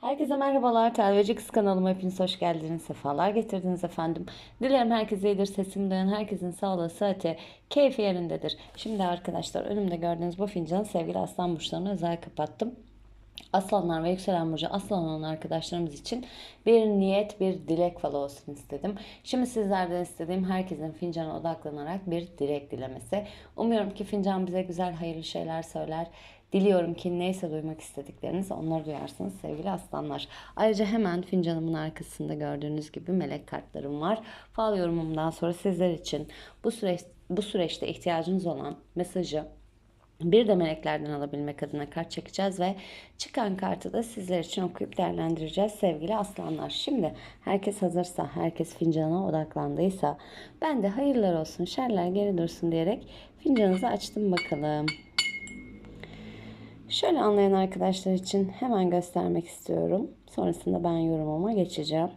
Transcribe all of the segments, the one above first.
Herkese merhabalar. Telveci Kız kanalıma hepiniz hoş geldiniz. Sefalar getirdiniz efendim. Dilerim herkes iyidir. Sesim duyan herkesin sağlığı, sıhhati, keyfi yerindedir. Şimdi arkadaşlar önümde gördüğünüz bu fincanı sevgili aslan burçlarına özel kapattım. Aslanlar ve yükselen burcu aslan olan arkadaşlarımız için bir niyet, bir dilek falı olsun istedim. Şimdi sizlerden istediğim herkesin fincana odaklanarak bir dilek dilemesi. Umuyorum ki fincan bize güzel, hayırlı şeyler söyler. Diliyorum ki neyse duymak istedikleriniz onları duyarsınız sevgili aslanlar. Ayrıca hemen fincanımın arkasında gördüğünüz gibi melek kartlarım var. Fal yorumumdan sonra sizler için bu süreç bu süreçte ihtiyacınız olan mesajı bir de meleklerden alabilmek adına kart çekeceğiz ve çıkan kartı da sizler için okuyup değerlendireceğiz sevgili aslanlar. Şimdi herkes hazırsa, herkes fincana odaklandıysa ben de hayırlar olsun, şerler geri dursun diyerek fincanınızı açtım bakalım. Şöyle anlayan arkadaşlar için hemen göstermek istiyorum. Sonrasında ben yorumuma geçeceğim.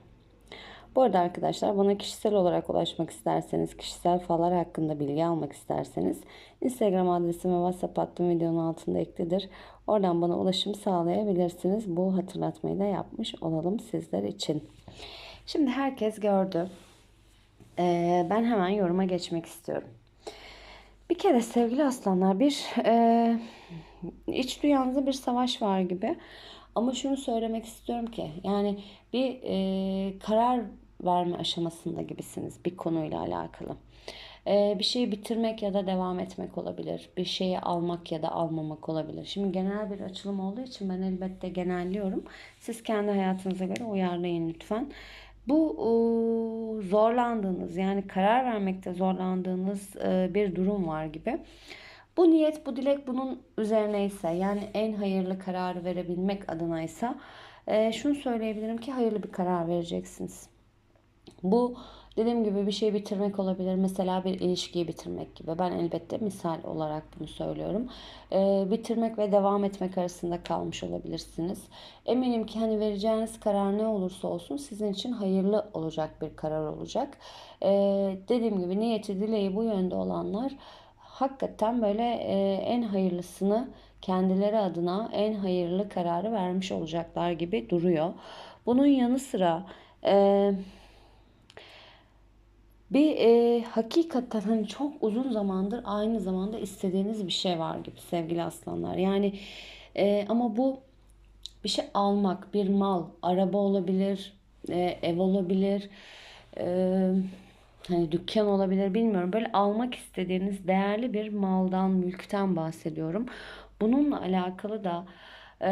Bu arada arkadaşlar bana kişisel olarak ulaşmak isterseniz, kişisel fallar hakkında bilgi almak isterseniz Instagram adresime WhatsApp hattım videonun altında eklidir. Oradan bana ulaşım sağlayabilirsiniz. Bu hatırlatmayı da yapmış olalım sizler için. Şimdi herkes gördü. Ee, ben hemen yoruma geçmek istiyorum. Bir kere sevgili aslanlar bir e, iç dünyanızda bir savaş var gibi. Ama şunu söylemek istiyorum ki yani bir e, karar verme aşamasında gibisiniz bir konuyla alakalı. E, bir şeyi bitirmek ya da devam etmek olabilir. Bir şeyi almak ya da almamak olabilir. Şimdi genel bir açılım olduğu için ben elbette genelliyorum. Siz kendi hayatınıza göre uyarlayın lütfen. Bu e, zorlandığınız yani karar vermekte zorlandığınız e, bir durum var gibi. Bu niyet, bu dilek bunun üzerine ise yani en hayırlı kararı verebilmek adına ise şunu söyleyebilirim ki hayırlı bir karar vereceksiniz. Bu dediğim gibi bir şey bitirmek olabilir. Mesela bir ilişkiyi bitirmek gibi. Ben elbette misal olarak bunu söylüyorum. Ee, bitirmek ve devam etmek arasında kalmış olabilirsiniz. Eminim ki hani vereceğiniz karar ne olursa olsun sizin için hayırlı olacak bir karar olacak. Ee, dediğim gibi niyeti dileği bu yönde olanlar hakikaten böyle e, en hayırlısını kendileri adına en hayırlı kararı vermiş olacaklar gibi duruyor. Bunun yanı sıra e, bir e, hakikaten hani çok uzun zamandır aynı zamanda istediğiniz bir şey var gibi sevgili aslanlar. Yani e, ama bu bir şey almak, bir mal, araba olabilir, e, ev olabilir, e, hani dükkan olabilir bilmiyorum. Böyle almak istediğiniz değerli bir maldan, mülkten bahsediyorum. Bununla alakalı da e,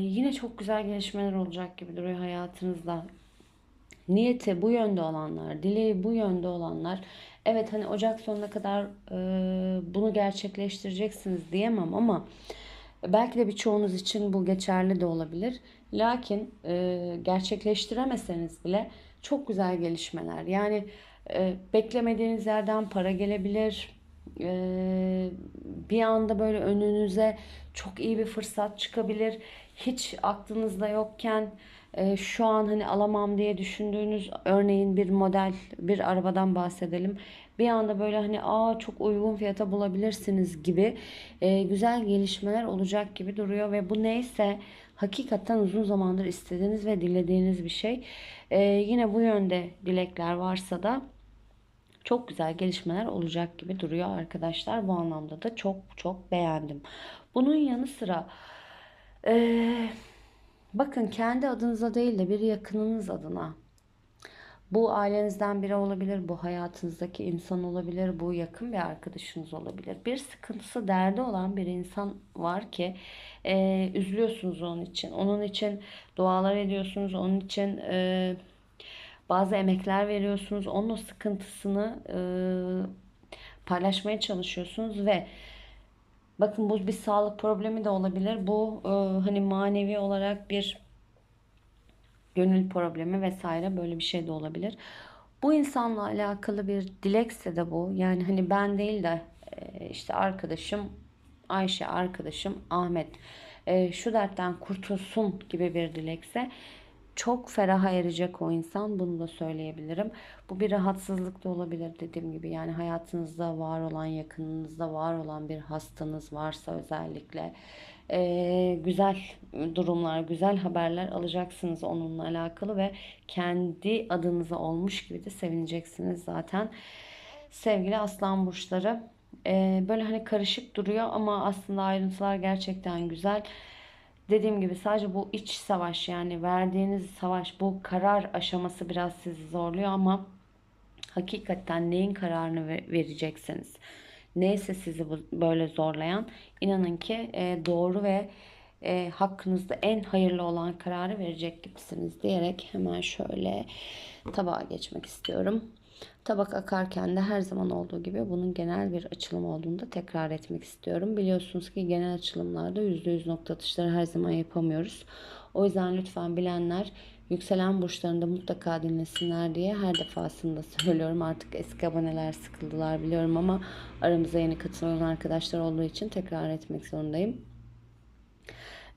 yine çok güzel gelişmeler olacak gibi duruyor hayatınızda niyeti bu yönde olanlar, dileği bu yönde olanlar evet hani Ocak sonuna kadar e, bunu gerçekleştireceksiniz diyemem ama belki de birçoğunuz için bu geçerli de olabilir. Lakin e, gerçekleştiremeseniz bile çok güzel gelişmeler. Yani e, beklemediğiniz yerden para gelebilir. E, bir anda böyle önünüze çok iyi bir fırsat çıkabilir. Hiç aklınızda yokken e, şu an hani alamam diye düşündüğünüz örneğin bir model bir arabadan bahsedelim. Bir anda böyle hani aa çok uygun fiyata bulabilirsiniz gibi e, güzel gelişmeler olacak gibi duruyor ve bu neyse hakikaten uzun zamandır istediğiniz ve dilediğiniz bir şey. E, yine bu yönde dilekler varsa da çok güzel gelişmeler olacak gibi duruyor arkadaşlar. Bu anlamda da çok çok beğendim. Bunun yanı sıra eee Bakın kendi adınıza değil de bir yakınınız adına. Bu ailenizden biri olabilir, bu hayatınızdaki insan olabilir, bu yakın bir arkadaşınız olabilir. Bir sıkıntısı, derdi olan bir insan var ki e, üzülüyorsunuz onun için. Onun için dualar ediyorsunuz, onun için e, bazı emekler veriyorsunuz. Onun o sıkıntısını e, paylaşmaya çalışıyorsunuz ve Bakın bu bir sağlık problemi de olabilir. Bu e, hani manevi olarak bir gönül problemi vesaire böyle bir şey de olabilir. Bu insanla alakalı bir dilekse de bu. Yani hani ben değil de e, işte arkadaşım Ayşe, arkadaşım Ahmet e, şu dertten kurtulsun gibi bir dilekse çok feraha erecek o insan. Bunu da söyleyebilirim. Bu bir rahatsızlık da olabilir dediğim gibi. Yani hayatınızda var olan, yakınınızda var olan bir hastanız varsa özellikle e, güzel durumlar, güzel haberler alacaksınız onunla alakalı ve kendi adınıza olmuş gibi de sevineceksiniz zaten. Sevgili aslan burçları e, böyle hani karışık duruyor ama aslında ayrıntılar gerçekten güzel. Dediğim gibi sadece bu iç savaş yani verdiğiniz savaş bu karar aşaması biraz sizi zorluyor ama hakikaten neyin kararını vereceksiniz. Neyse sizi böyle zorlayan inanın ki e, doğru ve e, hakkınızda en hayırlı olan kararı verecek gibisiniz diyerek hemen şöyle tabağa geçmek istiyorum. Tabak akarken de her zaman olduğu gibi bunun genel bir açılım olduğunu da tekrar etmek istiyorum. Biliyorsunuz ki genel açılımlarda %100 nokta atışları her zaman yapamıyoruz. O yüzden lütfen bilenler yükselen burçlarında mutlaka dinlesinler diye her defasında söylüyorum. Artık eski aboneler sıkıldılar biliyorum ama aramıza yeni katılan arkadaşlar olduğu için tekrar etmek zorundayım.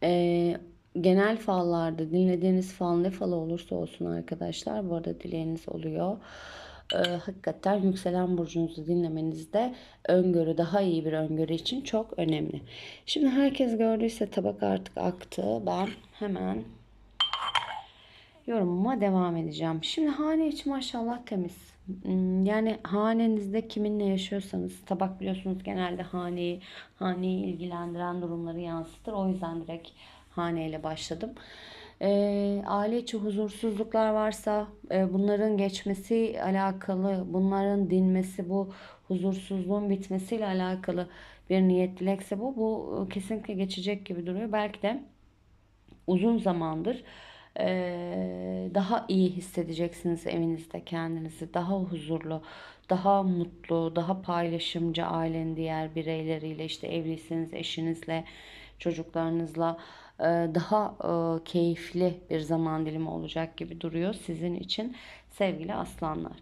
Ee, genel fallarda dinlediğiniz fal ne falı olursa olsun arkadaşlar bu arada dileğiniz oluyor e, hakikaten yükselen burcunuzu dinlemenizde öngörü daha iyi bir öngörü için çok önemli. Şimdi herkes gördüyse tabak artık aktı. Ben hemen yorumuma devam edeceğim. Şimdi hane içi maşallah temiz. Hmm, yani hanenizde kiminle yaşıyorsanız tabak biliyorsunuz genelde haneyi, haneyi ilgilendiren durumları yansıtır. O yüzden direkt haneyle başladım. E, aile içi huzursuzluklar varsa e, bunların geçmesi alakalı, bunların dinmesi, bu huzursuzluğun bitmesiyle alakalı bir niyet dilekse bu, bu kesinlikle geçecek gibi duruyor. Belki de uzun zamandır e, daha iyi hissedeceksiniz evinizde kendinizi. Daha huzurlu, daha mutlu, daha paylaşımcı ailenin diğer bireyleriyle işte evliyseniz eşinizle, çocuklarınızla daha e, keyifli bir zaman dilimi olacak gibi duruyor sizin için sevgili aslanlar.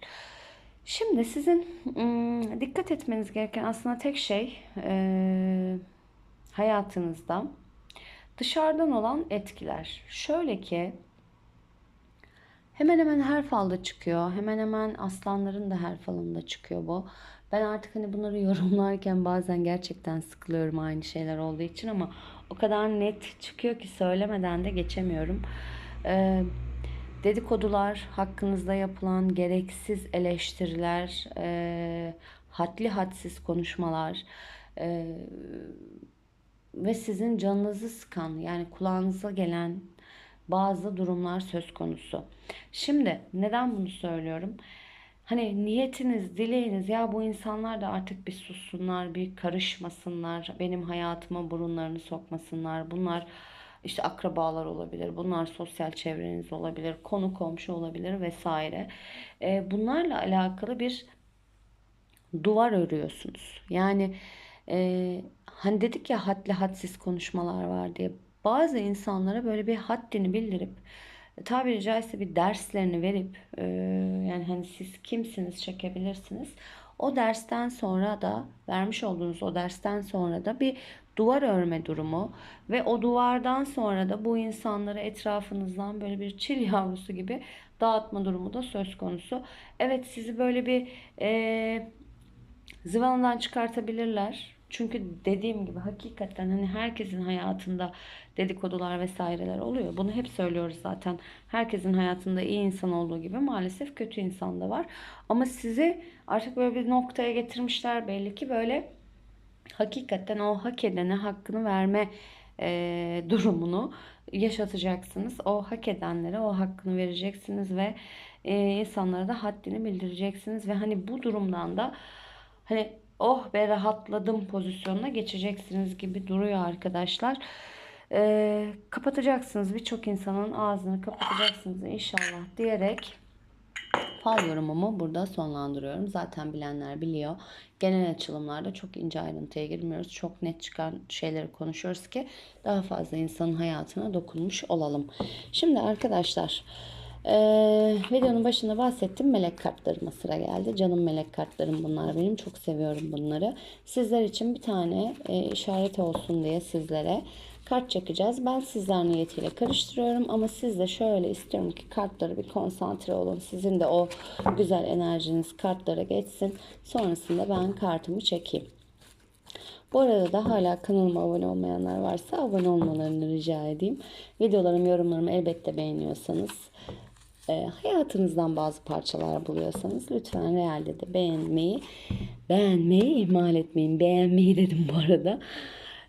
Şimdi sizin dikkat etmeniz gereken aslında tek şey e, hayatınızda dışarıdan olan etkiler. Şöyle ki hemen hemen her falda çıkıyor. Hemen hemen aslanların da her falında çıkıyor bu. Ben artık hani bunları yorumlarken bazen gerçekten sıkılıyorum aynı şeyler olduğu için ama o kadar net çıkıyor ki söylemeden de geçemiyorum. Ee, dedikodular, hakkınızda yapılan gereksiz eleştiriler, e, hadli hadsiz konuşmalar e, ve sizin canınızı sıkan yani kulağınıza gelen bazı durumlar söz konusu. Şimdi neden bunu söylüyorum? Hani niyetiniz, dileğiniz ya bu insanlar da artık bir sussunlar, bir karışmasınlar, benim hayatıma burunlarını sokmasınlar. Bunlar işte akrabalar olabilir, bunlar sosyal çevreniz olabilir, konu komşu olabilir vesaire. E, bunlarla alakalı bir duvar örüyorsunuz. Yani e, hani dedik ya hadli hadsiz konuşmalar var diye. Bazı insanlara böyle bir haddini bildirip tabiri caizse bir derslerini verip e, yani hani siz kimsiniz çekebilirsiniz. O dersten sonra da vermiş olduğunuz o dersten sonra da bir duvar örme durumu ve o duvardan sonra da bu insanları etrafınızdan böyle bir çil yavrusu gibi dağıtma durumu da söz konusu. Evet sizi böyle bir e, zıvanadan çıkartabilirler. Çünkü dediğim gibi hakikaten hani herkesin hayatında dedikodular vesaireler oluyor. Bunu hep söylüyoruz zaten. Herkesin hayatında iyi insan olduğu gibi maalesef kötü insan da var. Ama sizi artık böyle bir noktaya getirmişler belli ki böyle hakikaten o hak edene hakkını verme e, durumunu yaşatacaksınız. O hak edenlere o hakkını vereceksiniz ve e, insanlara da haddini bildireceksiniz ve hani bu durumdan da hani oh be rahatladım pozisyonuna geçeceksiniz gibi duruyor arkadaşlar. Ee, kapatacaksınız birçok insanın ağzını kapatacaksınız inşallah diyerek fal yorumumu burada sonlandırıyorum. Zaten bilenler biliyor. Genel açılımlarda çok ince ayrıntıya girmiyoruz. Çok net çıkan şeyleri konuşuyoruz ki daha fazla insanın hayatına dokunmuş olalım. Şimdi arkadaşlar ee, videonun başında bahsettim melek kartlarıma sıra geldi. Canım melek kartlarım bunlar benim. Çok seviyorum bunları. Sizler için bir tane e, işaret olsun diye sizlere kart çekeceğiz. Ben sizler niyetiyle karıştırıyorum ama siz de şöyle istiyorum ki kartlara bir konsantre olun. Sizin de o güzel enerjiniz kartlara geçsin. Sonrasında ben kartımı çekeyim. Bu arada da hala kanalıma abone olmayanlar varsa abone olmalarını rica edeyim. Videolarım, yorumlarımı elbette beğeniyorsanız, e, hayatınızdan bazı parçalar buluyorsanız lütfen realde de beğenmeyi, beğenmeyi ihmal etmeyin. Beğenmeyi dedim bu arada.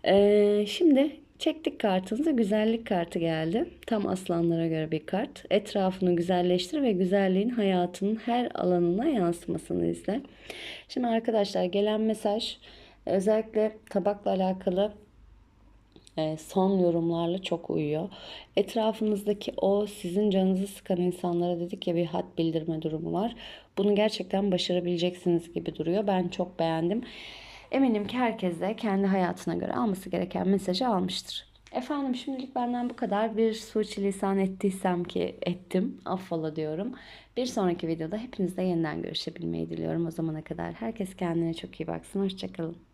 E, şimdi çektik kartınızı. Güzellik kartı geldi. Tam aslanlara göre bir kart. Etrafını güzelleştir ve güzelliğin hayatının her alanına yansımasını izle. Şimdi arkadaşlar gelen mesaj özellikle tabakla alakalı son yorumlarla çok uyuyor. Etrafınızdaki o sizin canınızı sıkan insanlara dedik ya bir hat bildirme durumu var. Bunu gerçekten başarabileceksiniz gibi duruyor. Ben çok beğendim. Eminim ki herkes de kendi hayatına göre alması gereken mesajı almıştır. Efendim şimdilik benden bu kadar. Bir suçilisan ettiysem ki ettim. Affola diyorum. Bir sonraki videoda hepinizle yeniden görüşebilmeyi diliyorum. O zamana kadar herkes kendine çok iyi baksın. Hoşçakalın.